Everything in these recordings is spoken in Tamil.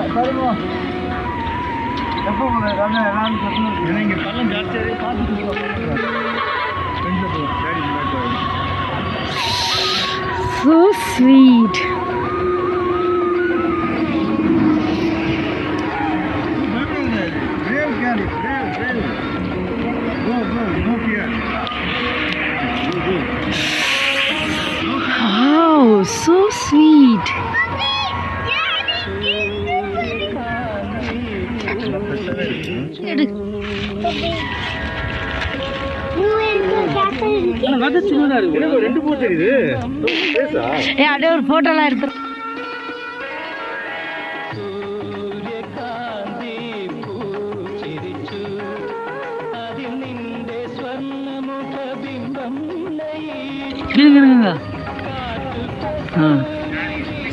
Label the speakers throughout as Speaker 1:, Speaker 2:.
Speaker 1: சரிம்மா எப்போ உங்களுக்கு அண்ணன் எல்லாரும் சொல்லணும் ஏன்னா இங்கே பள்ளம் ஜாஸ்தியாக பார்த்துட்டு
Speaker 2: So sweet.
Speaker 1: Brave Gary, brave, brave. Go, go, no fear. Go, go.
Speaker 2: எடு. அப்படியே ஒரு போட்டோலாம் எடுத்து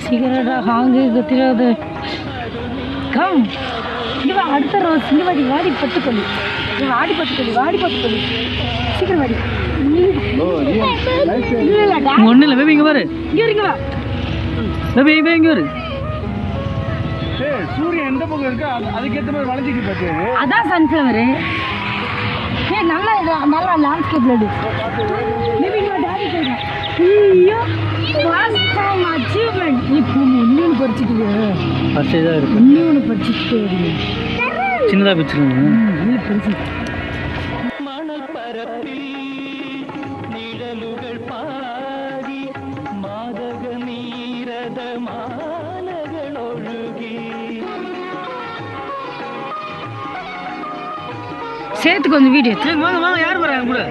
Speaker 2: சிகரெட்டா ஹாங்கு குத்திராது. கம். இங்க வா அடுத்த ரோஸ் இங்க வாடி வாடி பட்டுக்கொள்ளி இங்க வாடி பட்டுக்கொள்ளி வாடி பட்டுக்கொள்ளி சீக்கிரம் வாடி. இல்ல இல்ல
Speaker 3: ஒன்றும் இல்லை பேபி இங்கே பாரு.
Speaker 2: இங்க இருங்க வா.
Speaker 3: பேபி இங்கே இங்கே வரு
Speaker 1: சூரியன் எந்த பக்கம் இருக்கோ? அது- அதுக்கேத்த மாதிரி வளைஞ்சிட்டு பார்த்து
Speaker 2: அதான் சன்ஃப்ளவர் ஏ நல்லா இது- நல்லா லேண்ட்ஸ்கேப்ல எடு மேபி இங்க டாடி சொல்றேன் ஐயோ ஃபர்ஸ்ட் டைம் அச்சீவ்மெண்ட் நீ பூமி இன்னொன்று படிச்சுட்டு
Speaker 3: ஃபஸ்ட்டு இதாக இருக்கு
Speaker 2: இன்னொன்று படிச்சுட்டு
Speaker 3: சின்னதாக பிடிச்சிருங்க
Speaker 2: நீ படிச்சு. சேர்த்து கொஞ்சம் வீடியோ.
Speaker 3: வாங்க வாங்க யார் வராங்க கூட?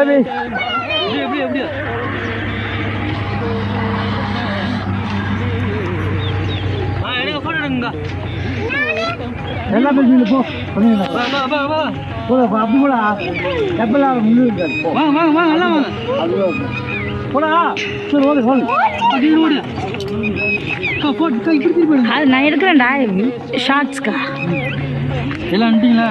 Speaker 3: எடுங்க
Speaker 1: எல்லா பேசுங்க போ. பண்ணுங்க
Speaker 3: வா வா வா வா.
Speaker 1: போட அப்படி போடா. எப்பெல்லாம் முன்னுக்கு போ.
Speaker 3: வாங்க வாங்க வாங்க எல்லாம் வாங்க
Speaker 1: போடா. சரி ஓடு ஓடு.
Speaker 3: அப்படி ஓடு.
Speaker 2: அது நான் எடுக்கிறேன்டா. ஷார்ட்ஸ்க்கா
Speaker 3: எல்லாம் வந்துட்டீங்களா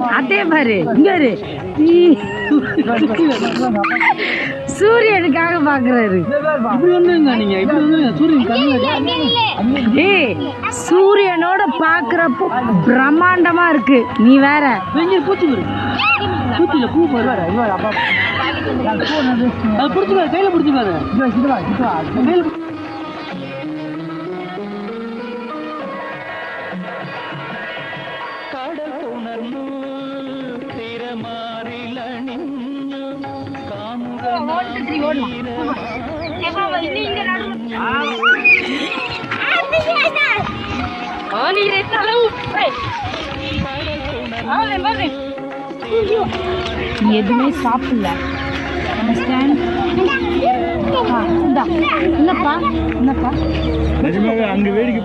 Speaker 1: அதே
Speaker 2: பாரு இங்க சூரியனுக்காக பாக்குறாரு? ஏய் சூரியனோட பாக்குறப்போ பிரம்மாண்டமா இருக்கு. நீ வேற.
Speaker 3: எங்க பூ பாரு கையில பிடிச்சி பாரு. கையில
Speaker 2: எதுவுமே சாப்பிடல. என்னப்பா என்னப்பா
Speaker 1: நிஜமாவே அங்க வேடிக்கை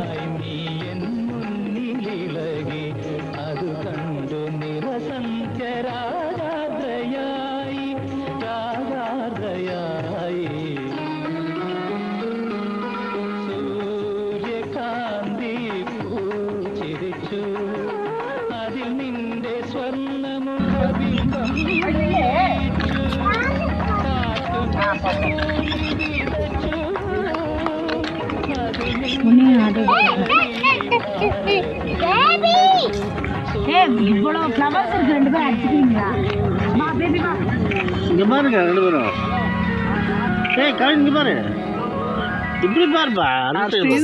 Speaker 2: ஒன்னையும் அது ஏ இவ்வளோ ஃப்ளவர்ஸ் இருக்கு ரெண்டு பேரும் அடிச்சுக்கிறீங்களா மா பேபி வா
Speaker 3: இங்க பாருங்க ரெண்டு பேரும். ஏய் கவின் இங்க பாரு. இப்படி பாருப்பா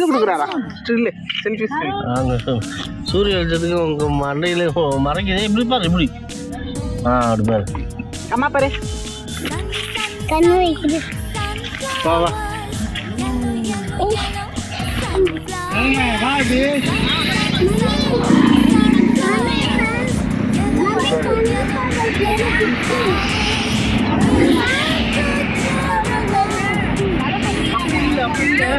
Speaker 1: கொடுக்குறாரா? ஸ்டில். செல்ஃபி
Speaker 3: சூரிய வெளிச்சத்துக்கு உங்க மண்டையில மறைக்குதே இப்படி பாரு இப்படி ஆ அப்படி பாரு
Speaker 1: அம்மா பாரு
Speaker 3: வா வா
Speaker 4: to the